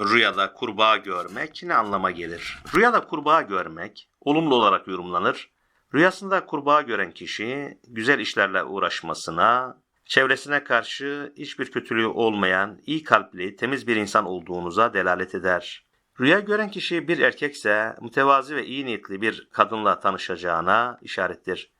Rüyada kurbağa görmek ne anlama gelir? Rüyada kurbağa görmek olumlu olarak yorumlanır. Rüyasında kurbağa gören kişi güzel işlerle uğraşmasına, çevresine karşı hiçbir kötülüğü olmayan, iyi kalpli, temiz bir insan olduğunuza delalet eder. Rüya gören kişi bir erkekse mütevazi ve iyi niyetli bir kadınla tanışacağına işarettir.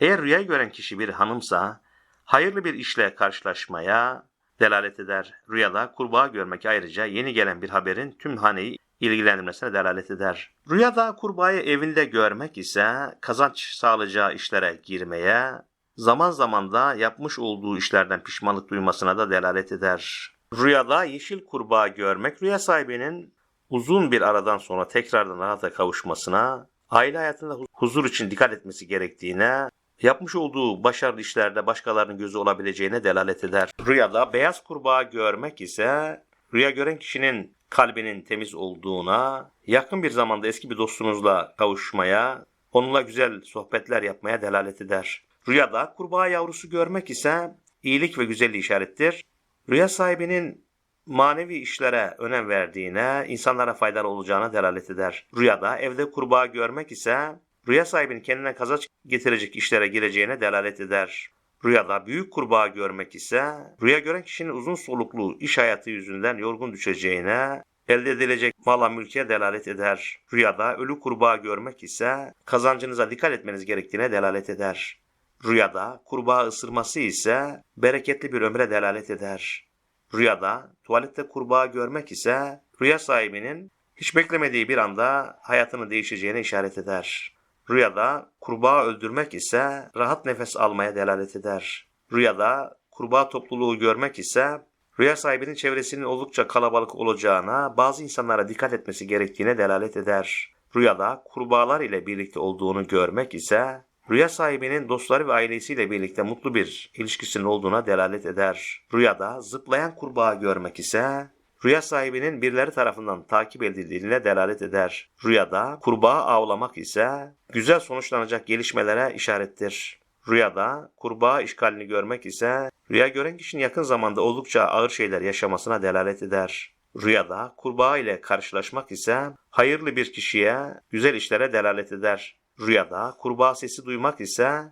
Eğer rüya gören kişi bir hanımsa hayırlı bir işle karşılaşmaya delalet eder. Rüyada kurbağa görmek ayrıca yeni gelen bir haberin tüm haneyi ilgilendirmesine delalet eder. Rüyada kurbağayı evinde görmek ise kazanç sağlayacağı işlere girmeye, zaman zaman da yapmış olduğu işlerden pişmanlık duymasına da delalet eder. Rüyada yeşil kurbağa görmek rüya sahibinin uzun bir aradan sonra tekrardan rahata kavuşmasına, aile hayatında hu- huzur için dikkat etmesi gerektiğine, yapmış olduğu başarılı işlerde başkalarının gözü olabileceğine delalet eder. Rüyada beyaz kurbağa görmek ise rüya gören kişinin kalbinin temiz olduğuna, yakın bir zamanda eski bir dostunuzla kavuşmaya, onunla güzel sohbetler yapmaya delalet eder. Rüyada kurbağa yavrusu görmek ise iyilik ve güzelliği işarettir. Rüya sahibinin manevi işlere önem verdiğine, insanlara faydalı olacağına delalet eder. Rüyada evde kurbağa görmek ise rüya sahibinin kendine kazanç getirecek işlere gireceğine delalet eder. Rüyada büyük kurbağa görmek ise rüya gören kişinin uzun soluklu iş hayatı yüzünden yorgun düşeceğine, elde edilecek mala mülke delalet eder. Rüyada ölü kurbağa görmek ise kazancınıza dikkat etmeniz gerektiğine delalet eder. Rüyada kurbağa ısırması ise bereketli bir ömre delalet eder. Rüyada tuvalette kurbağa görmek ise rüya sahibinin hiç beklemediği bir anda hayatının değişeceğine işaret eder. Rüyada kurbağa öldürmek ise rahat nefes almaya delalet eder. Rüyada kurbağa topluluğu görmek ise rüya sahibinin çevresinin oldukça kalabalık olacağına, bazı insanlara dikkat etmesi gerektiğine delalet eder. Rüyada kurbağalar ile birlikte olduğunu görmek ise rüya sahibinin dostları ve ailesiyle birlikte mutlu bir ilişkisinin olduğuna delalet eder. Rüyada zıplayan kurbağa görmek ise rüya sahibinin birileri tarafından takip edildiğine delalet eder. Rüyada kurbağa avlamak ise güzel sonuçlanacak gelişmelere işarettir. Rüyada kurbağa işgalini görmek ise rüya gören kişinin yakın zamanda oldukça ağır şeyler yaşamasına delalet eder. Rüyada kurbağa ile karşılaşmak ise hayırlı bir kişiye, güzel işlere delalet eder. Rüyada kurbağa sesi duymak ise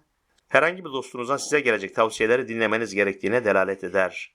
herhangi bir dostunuzdan size gelecek tavsiyeleri dinlemeniz gerektiğine delalet eder.